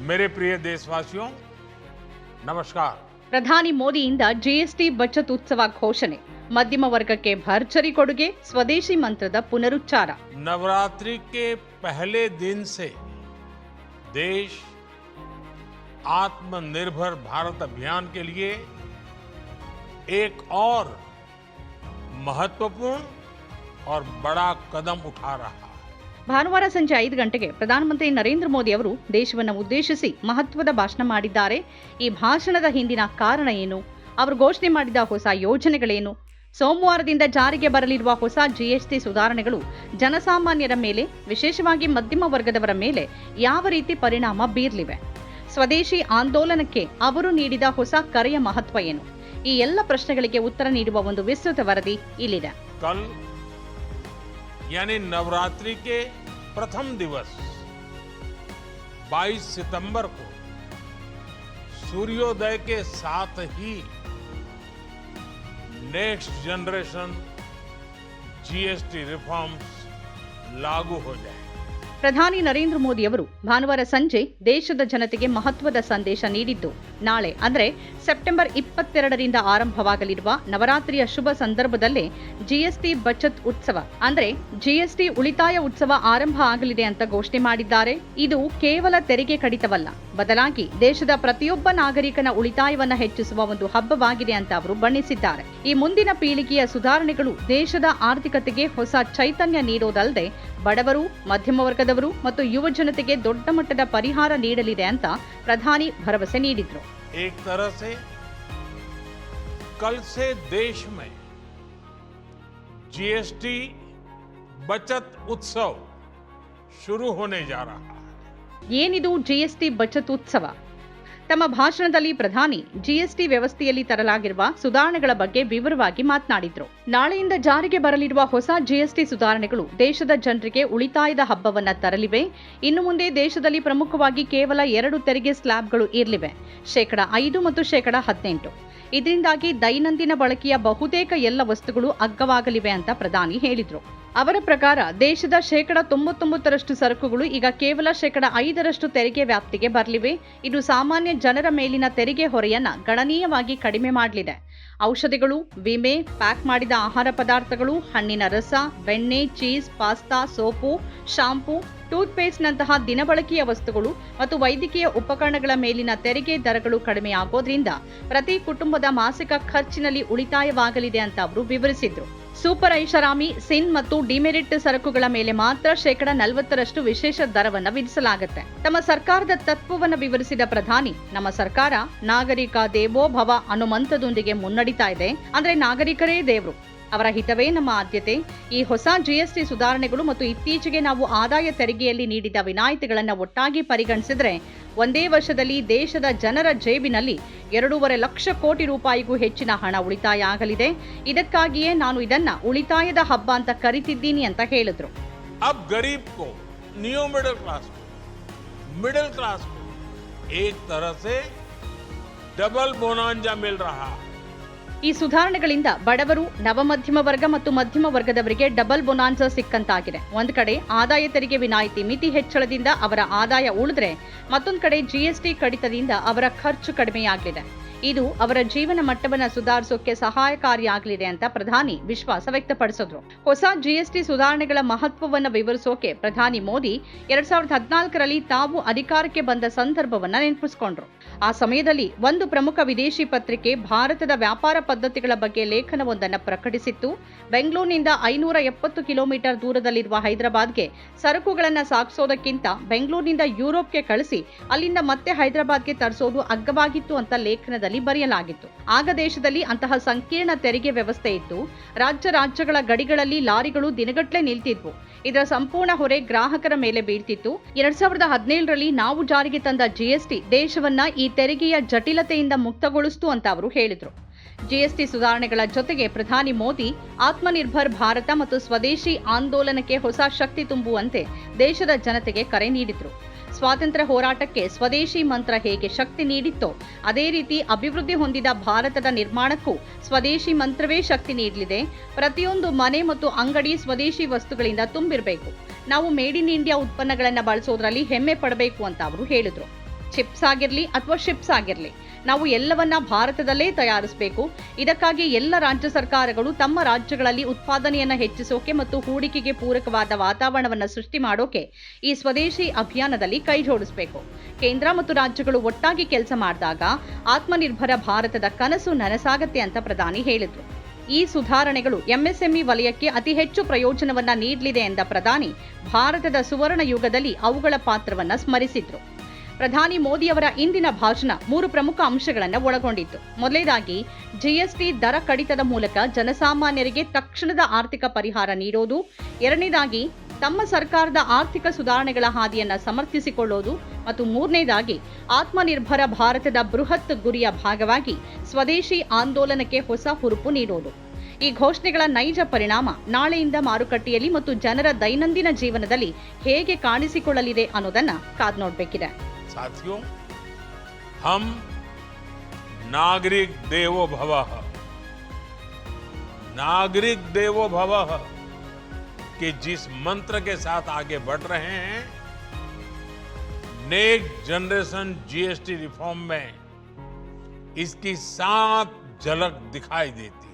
मेरे प्रिय देशवासियों नमस्कार ಪ್ರಧಾನಿ ಮೋದಿಯಿಂದ ಜಿಎಸ್ಟಿ ಬಚತ್ ಉತ್ಸವ ಘೋಷಣೆ ಮಧ್ಯಮ ವರ್ಗಕ್ಕೆ ಭರ್ಜರಿ ಕೊಡುಗೆ ಸ್ವದೇಶಿ ಮಂತ್ರದ ಪುನರುಚ್ಚಾರ नवरात्रि के पहले दिन से देश आत्मनिर्भर भारत अभियान के लिए एक और महत्वपूर्ण और बड़ा कदम उठा रहा है ಭಾನುವಾರ ಸಂಜೆ ಐದು ಗಂಟೆಗೆ ಪ್ರಧಾನಮಂತ್ರಿ ನರೇಂದ್ರ ಮೋದಿ ಅವರು ದೇಶವನ್ನು ಉದ್ದೇಶಿಸಿ ಮಹತ್ವದ ಭಾಷಣ ಮಾಡಿದ್ದಾರೆ. ಈ ಭಾಷಣದ ಹಿಂದಿನ ಕಾರಣ ಏನು? ಅವರು ಘೋಷಣೆ ಮಾಡಿದ ಹೊಸ ಯೋಜನೆಗಳೇನು? ಸೋಮವಾರದಿಂದ ಜಾರಿಗೆ ಬರಲಿರುವ ಹೊಸ ಜಿಎಸ್ಟಿ ಸುಧಾರಣೆಗಳು ಜನಸಾಮಾನ್ಯರ ಮೇಲೆ, ವಿಶೇಷವಾಗಿ ಮಧ್ಯಮ ವರ್ಗದವರ ಮೇಲೆ ಯಾವ ರೀತಿ ಪರಿಣಾಮ ಬೀರಲಿವೆ? ಸ್ವದೇಶಿ ಆಂದೋಲನಕ್ಕೆ ಅವರು ನೀಡಿದ ಹೊಸ ಕರೆಯ ಮಹತ್ವ ಏನು? ಈ ಎಲ್ಲ ಪ್ರಶ್ನೆಗಳಿಗೆ ಉತ್ತರ ನೀಡುವ ಒಂದು ವಿಸ್ತೃತ ವರದಿ ಇಲ್ಲಿದೆ. ಕಲ್, ಯಾನಿ ನವರಾತ್ರಿ प्रथम दिवस 22 सितंबर को सूर्योदय के साथ ही नेक्स्ट जनरेशन जीएसटी रिफॉर्म्स लागू हो जाए। ಪ್ರಧಾನಿ ನರೇಂದ್ರ ಮೋದಿ ಅವರು ಭಾನುವಾರ ಸಂಜೆ ದೇಶದ ಜನತೆಗೆ ಮಹತ್ವದ ಸಂದೇಶ ನೀಡಿದ್ದು, ನಾಳೆ, ಅಂದರೆ ಸೆಪ್ಟೆಂಬರ್ ಇಪ್ಪತ್ತೆರಡರಿಂದ ಆರಂಭವಾಗಲಿರುವ ನವರಾತ್ರಿಯ ಶುಭ ಸಂದರ್ಭದಲ್ಲೇ ಜಿಎಸ್ಟಿ ಬಚತ್ ಉತ್ಸವ, ಅಂದರೆ ಜಿಎಸ್ಟಿ ಉಳಿತಾಯ ಉತ್ಸವ ಆರಂಭ ಆಗಲಿದೆ ಅಂತ ಘೋಷಣೆ ಮಾಡಿದ್ದಾರೆ. ಇದು ಕೇವಲ ತೆರಿಗೆ ಕಡಿತವಲ್ಲ, ಬದಲಾಗಿ ದೇಶದ ಪ್ರತಿಯೊಬ್ಬ ನಾಗರಿಕನ ಉಳಿತಾಯವನ್ನ ಹೆಚ್ಚಿಸುವ ಒಂದು ಹಬ್ಬವಾಗಿದೆ ಅಂತ ಅವರು ಬಣ್ಣಿಸಿದ್ದಾರೆ. ಈ ಮುಂದಿನ ಪೀಳಿಗೆಯ ಸುಧಾರಣೆಗಳು ದೇಶದ ಆರ್ಥಿಕತೆಗೆ ಹೊಸ ಚೈತನ್ಯ ನೀಡೋದಲ್ಲದೆ ಬಡವರು, ಮಧ್ಯಮ ವರ್ಗದವರು ಮತ್ತು ಯುವ ಜನತೆಗೆ ದೊಡ್ಡ ಮಟ್ಟದ ಪರಿಹಾರ ನೀಡಲಿದೆ ಅಂತ ಪ್ರಧಾನಿ ಭರವಸೆ ನೀಡಿದ್ರು एक तरह से कल से देश में जीएसटी बचत उत्सव शुरू होने जा रहा है ಏನಿದು ಜಿಎಸ್ಟಿ ಬಚತ್ ಉತ್ಸವ ತಮ್ಮ ಭಾಷಣದಲ್ಲಿ ಪ್ರಧಾನಿ ಜಿಎಸ್ಟಿ ವ್ಯವಸ್ಥೆಯಲ್ಲಿ ತರಲಾಗಿರುವ ಸುಧಾರಣೆಗಳ ಬಗ್ಗೆ ವಿವರವಾಗಿ ಮಾತನಾಡಿದ್ರು. ನಾಳೆಯಿಂದ ಜಾರಿಗೆ ಬರಲಿರುವ ಹೊಸ ಜಿಎಸ್ಟಿ ಸುಧಾರಣೆಗಳು ದೇಶದ ಜನರಿಗೆ ಉಳಿತಾಯದ ಹಬ್ಬವನ್ನ ತರಲಿವೆ. ಇನ್ನು ಮುಂದೆ ದೇಶದಲ್ಲಿ ಪ್ರಮುಖವಾಗಿ ಕೇವಲ ಎರಡು ತೆರಿಗೆ ಸ್ಲ್ಯಾಬ್ಗಳು ಇರಲಿವೆ. ಶೇಕಡ ಐದು ಮತ್ತು ಶೇಕಡ ಹದಿನೆಂಟು. ಇದರಿಂದಾಗಿ ದೈನಂದಿನ ಬಳಕೆಯ ಬಹುತೇಕ ಎಲ್ಲ ವಸ್ತುಗಳು ಅಗ್ಗವಾಗಲಿವೆ ಅಂತ ಪ್ರಧಾನಿ ಹೇಳಿದ್ರು. ಅವರ ಪ್ರಕಾರ ದೇಶದ ಶೇಕಡ ತೊಂಬತ್ತೊಂಬತ್ತರಷ್ಟು ಸರಕುಗಳು ಈಗ ಕೇವಲ ಶೇಕಡ ಐದರಷ್ಟು ತೆರಿಗೆ ವ್ಯಾಪ್ತಿಗೆ ಬರಲಿವೆ. ಇದು ಸಾಮಾನ್ಯ ಜನರ ಮೇಲಿನ ತೆರಿಗೆ ಹೊರೆಯನ್ನ ಗಣನೀಯವಾಗಿ ಕಡಿಮೆ ಮಾಡಲಿದೆ. ಔಷಧಿಗಳು, ವಿಮೆ, ಪ್ಯಾಕ್ ಮಾಡಿದ ಆಹಾರ ಪದಾರ್ಥಗಳು, ಹಣ್ಣಿನ ರಸ, ಬೆಣ್ಣೆ, ಚೀಸ್, ಪಾಸ್ತಾ, ಸೋಪು, ಶಾಂಪೂ, ಟೂತ್ಪೇಸ್ಟ್ನಂತಹ ದಿನಬಳಕೆಯ ವಸ್ತುಗಳು ಮತ್ತು ವೈದ್ಯಕೀಯ ಉಪಕರಣಗಳ ಮೇಲಿನ ತೆರಿಗೆ ದರಗಳು ಕಡಿಮೆಯಾಗೋದ್ರಿಂದ ಪ್ರತಿ ಕುಟುಂಬದ ಮಾಸಿಕ ಖರ್ಚಿನಲ್ಲಿ ಉಳಿತಾಯವಾಗಲಿದೆ ಅಂತ ಅವರು ವಿವರಿಸಿದ್ರು. ಸೂಪರ್ ಐಷಾರಾಮಿ ಸಿನ್ ಮತ್ತು ಡಿಮೆರಿಟ್ ಸರಕುಗಳ ಮೇಲೆ ಮಾತ್ರ ಶೇಕಡ ನಲವತ್ತರಷ್ಟು ವಿಶೇಷ ದರವನ್ನ ವಿಧಿಸಲಾಗುತ್ತೆ. ತಮ್ಮ ಸರ್ಕಾರದ ತತ್ವವನ್ನು ವಿವರಿಸಿದ ಪ್ರಧಾನಿ, ನಮ್ಮ ಸರ್ಕಾರ ನಾಗರಿಕ ದೇವೋಭವ ಅನುಮಂತದೊಂದಿಗೆ ಮಂತ್ರದೊಂದಿಗೆ ಮುನ್ನಡಿತಾ ಇದೆ. ಅಂದ್ರೆ ನಾಗರಿಕರೇ ದೇವ್ರು. ಅವರ ಹಿತವೇ ನಮ್ಮ ಆದ್ಯತೆ ಈ ಹೊಸ ಜಿಎಸ್ಟಿ ಸುಧಾರಣೆಗಳು ಮತ್ತು ಇತ್ತೀಚೆಗೆ ನಾವು ಆದಾಯ ತೆರಿಗೆಯಲ್ಲಿ ನೀಡಿದ ವಿನಾಯಿತಿಗಳನ್ನು ಒಟ್ಟಾಗಿ ಪರಿಗಣಿಸಿದ್ರೆ ಒಂದೇ ವರ್ಷದಲ್ಲಿ ದೇಶದ ಜನರ ಜೇಬಿನಲ್ಲಿ ಎರಡೂವರೆ ಲಕ್ಷ ಕೋಟಿ ರೂಪಾಯಿಗೂ ಹೆಚ್ಚಿನ ಹಣ ಉಳಿತಾಯ ಆಗಲಿದೆ ಇದಕ್ಕಾಗಿಯೇ ನಾನು ಇದನ್ನ ಉಳಿತಾಯದ ಹಬ್ಬ ಅಂತ ಕರಿತಿದ್ದೀನಿ ಅಂತ ಹೇಳಿದ್ರು अब गरीब को नियो मिडिल क्लास को मिडिल क्लास को एक तरह से डबल बोनांजा मिल रहा है ಈ ಸುಧಾರಣೆಗಳಿಂದ ಬಡವರು, ನವಮಧ್ಯಮ ವರ್ಗ ಮತ್ತು ಮಧ್ಯಮ ವರ್ಗದವರಿಗೆ ಡಬಲ್ ಬೊನಾನ್ಸ ಸಿಕ್ಕಂತಾಗಿದೆ. ಒಂದು ಕಡೆ ಆದಾಯ ತೆರಿಗೆ ವಿನಾಯಿತಿ ಮಿತಿ ಹೆಚ್ಚಳದಿಂದ ಅವರ ಆದಾಯ ಉಳಿದ್ರೆ, ಮತ್ತೊಂದು ಕಡೆ ಜಿಎಸ್ಟಿ ಕಡಿತದಿಂದ ಅವರ ಖರ್ಚು ಕಡಿಮೆಯಾಗಲಿದೆ ಇದು ಅವರ ಜೀವನ ಮಟ್ಟವನ್ನ ಸುಧಾರಿಸೋಕೆ ಸಹಾಯಕಾರಿಯಾಗಲಿದೆ ಅಂತ ಪ್ರಧಾನಿ ವಿಶ್ವಾಸ ವ್ಯಕ್ತಪಡಿಸಿದ್ರು. ಹೊಸ ಜಿಎಸ್ಟಿ ಸುಧಾರಣೆಗಳ ಮಹತ್ವವನ್ನ ವಿವರಿಸೋಕೆ ಪ್ರಧಾನಿ ಮೋದಿ ಎರಡ್ ಸಾವಿರದ ಹದಿನಾಲ್ಕರಲ್ಲಿ ತಾವು ಅಧಿಕಾರಕ್ಕೆ ಬಂದ ಸಂದರ್ಭವನ್ನ ನೆನಪಿಸಿಕೊಂಡ್ರು. ಆ ಸಮಯದಲ್ಲಿ ಒಂದು ಪ್ರಮುಖ ವಿದೇಶಿ ಪತ್ರಿಕೆ ಭಾರತದ ವ್ಯಾಪಾರ ಪದ್ಧತಿಗಳ ಬಗ್ಗೆ ಲೇಖನವೊಂದನ್ನು ಪ್ರಕಟಿಸಿತ್ತು. ಬೆಂಗಳೂರಿನಿಂದ ಐನೂರ ಎಪ್ಪತ್ತು ಕಿಲೋಮೀಟರ್ ದೂರದಲ್ಲಿರುವ ಹೈದರಾಬಾದ್ಗೆ ಸರಕುಗಳನ್ನು ಸಾಗಿಸೋದಕ್ಕಿಂತ ಬೆಂಗಳೂರಿನಿಂದ ಯುರೋಪ್ಗೆ ಕಳಿಸಿ ಅಲ್ಲಿಂದ ಮತ್ತೆ ಹೈದರಾಬಾದ್ಗೆ ತರಿಸೋದು ಅಗ್ಗವಾಗಿತ್ತು ಅಂತ ಲೇಖನದಲ್ಲಿ ಬರೆಯಲಾಗಿತ್ತು. ಆಗ ದೇಶದಲ್ಲಿ ಅಂತಹ ಸಂಕೀರ್ಣ ತೆರಿಗೆ ವ್ಯವಸ್ಥೆ ಇತ್ತು. ರಾಜ್ಯ ರಾಜ್ಯಗಳ ಗಡಿಗಳಲ್ಲಿ ಲಾರಿಗಳು ದಿನಗಟ್ಟಲೆ ನಿಲ್ತಿದ್ವು. ಇದರ ಸಂಪೂರ್ಣ ಹೊರೆ ಗ್ರಾಹಕರ ಮೇಲೆ ಬೀಳ್ತಿತ್ತು. ಎರಡ್ ಸಾವಿರದ ಹದಿನೇಳರಲ್ಲಿ ನಾವು ಜಾರಿಗೆ ತಂದ ಜಿಎಸ್ಟಿ ದೇಶವನ್ನ ಈ ತೆರಿಗೆಯ ಜಟಿಲತೆಯಿಂದ ಮುಕ್ತಗೊಳಿಸ್ತು ಅಂತ ಅವರು ಹೇಳಿದ್ರು. ಜಿಎಸ್ಟಿ ಸುಧಾರಣೆಗಳ ಜೊತೆಗೆ ಪ್ರಧಾನಿ ಮೋದಿ, ಆತ್ಮನಿರ್ಭರ್ ಭಾರತ ಮತ್ತು ಸ್ವದೇಶಿ ಆಂದೋಲನಕ್ಕೆ ಹೊಸ ಶಕ್ತಿ ತುಂಬುವಂತೆ ದೇಶದ ಜನತೆಗೆ ಕರೆ ನೀಡಿದ್ರು. ಸ್ವಾತಂತ್ರ್ಯ ಹೋರಾಟಕ್ಕೆ ಸ್ವದೇಶಿ ಮಂತ್ರ ಹೇಗೆ ಶಕ್ತಿ ನೀಡಿತ್ತೋ, ಅದೇ ರೀತಿ ಅಭಿವೃದ್ಧಿ ಹೊಂದಿದ ಭಾರತದ ನಿರ್ಮಾಣಕ್ಕೂ ಸ್ವದೇಶಿ ಮಂತ್ರವೇ ಶಕ್ತಿ ನೀಡಲಿದೆ. ಪ್ರತಿಯೊಂದು ಮನೆ ಮತ್ತು ಅಂಗಡಿ ಸ್ವದೇಶಿ ವಸ್ತುಗಳಿಂದ ತುಂಬಿರಬೇಕು. ನಾವು ಮೇಡ್ ಇನ್ ಇಂಡಿಯಾ ಉತ್ಪನ್ನಗಳನ್ನು ಬಳಸೋದ್ರಲ್ಲಿ ಹೆಮ್ಮೆ ಪಡಬೇಕು ಅಂತ ಅವರು ಹೇಳಿದ್ರು. ಚಿಪ್ಸ್ ಆಗಿರಲಿ ಅಥವಾ ಶಿಪ್ಸ್ ಆಗಿರಲಿ, ನಾವು ಎಲ್ಲವನ್ನ ಭಾರತದಲ್ಲೇ ತಯಾರಿಸಬೇಕು. ಇದಕ್ಕಾಗಿ ಎಲ್ಲ ರಾಜ್ಯ ಸರ್ಕಾರಗಳು ತಮ್ಮ ರಾಜ್ಯಗಳಲ್ಲಿ ಉತ್ಪಾದನೆಯನ್ನು ಹೆಚ್ಚಿಸೋಕೆ ಮತ್ತು ಹೂಡಿಕೆಗೆ ಪೂರಕವಾದ ವಾತಾವರಣವನ್ನು ಸೃಷ್ಟಿ ಮಾಡೋಕೆ ಈ ಸ್ವದೇಶಿ ಅಭಿಯಾನದಲ್ಲಿ ಕೈ ಜೋಡಿಸಬೇಕು. ಕೇಂದ್ರ ಮತ್ತು ರಾಜ್ಯಗಳು ಒಟ್ಟಾಗಿ ಕೆಲಸ ಮಾಡಿದಾಗ ಆತ್ಮನಿರ್ಭರ ಭಾರತದ ಕನಸು ನನಸಾಗತ್ತೆ ಅಂತ ಪ್ರಧಾನಿ ಹೇಳಿದರು. ಈ ಸುಧಾರಣೆಗಳು ಎಂಎಸ್ಎಂಇ ವಲಯಕ್ಕೆ ಅತಿ ಹೆಚ್ಚು ಪ್ರಯೋಜನವನ್ನ ನೀಡಲಿದೆ ಎಂದ ಪ್ರಧಾನಿ, ಭಾರತದ ಸುವರ್ಣ ಯುಗದಲ್ಲಿ ಅವುಗಳ ಪಾತ್ರವನ್ನ ಸ್ಮರಿಸಿದ್ರು. ಪ್ರಧಾನಿ ಮೋದಿಯವರ ಇಂದಿನ ಭಾಷಣ ಮೂರು ಪ್ರಮುಖ ಅಂಶಗಳನ್ನು ಒಳಗೊಂಡಿತ್ತು. ಮೊದಲನೇದಾಗಿ ಜಿಎಸ್ಟಿ ದರ ಕಡಿತದ ಮೂಲಕ ಜನಸಾಮಾನ್ಯರಿಗೆ ತಕ್ಷಣದ ಆರ್ಥಿಕ ಪರಿಹಾರ ನೀಡೋದು. ಎರಡನೇದಾಗಿ, ತಮ್ಮ ಸರ್ಕಾರದ ಆರ್ಥಿಕ ಸುಧಾರಣೆಗಳ ಹಾದಿಯನ್ನು ಸಮರ್ಥಿಸಿಕೊಳ್ಳೋದು. ಮತ್ತು ಮೂರನೇದಾಗಿ, ಆತ್ಮನಿರ್ಭರ ಭಾರತದ ಬೃಹತ್ ಗುರಿಯ ಭಾಗವಾಗಿ ಸ್ವದೇಶಿ ಆಂದೋಲನಕ್ಕೆ ಹೊಸ ಹುರುಪು ನೀಡೋದು. ಈ ಘೋಷಣೆಗಳ ನೈಜ ಪರಿಣಾಮ ನಾಳೆಯಿಂದ ಮಾರುಕಟ್ಟೆಯಲ್ಲಿ ಮತ್ತು ಜನರ ದೈನಂದಿನ ಜೀವನದಲ್ಲಿ ಹೇಗೆ ಕಾಣಿಸಿಕೊಳ್ಳಲಿದೆ ಅನ್ನೋದನ್ನ ಕಾದ್ ನೋಡ್ಬೇಕಿದೆ साथियों, हम नागरिक देवो भव नागरिक देवो भव के जिस मंत्र के साथ आगे बढ़ रहे हैं, नेक्स्ट जनरेशन जीएसटी रिफॉर्म में इसकी सात झलक दिखाई देती है।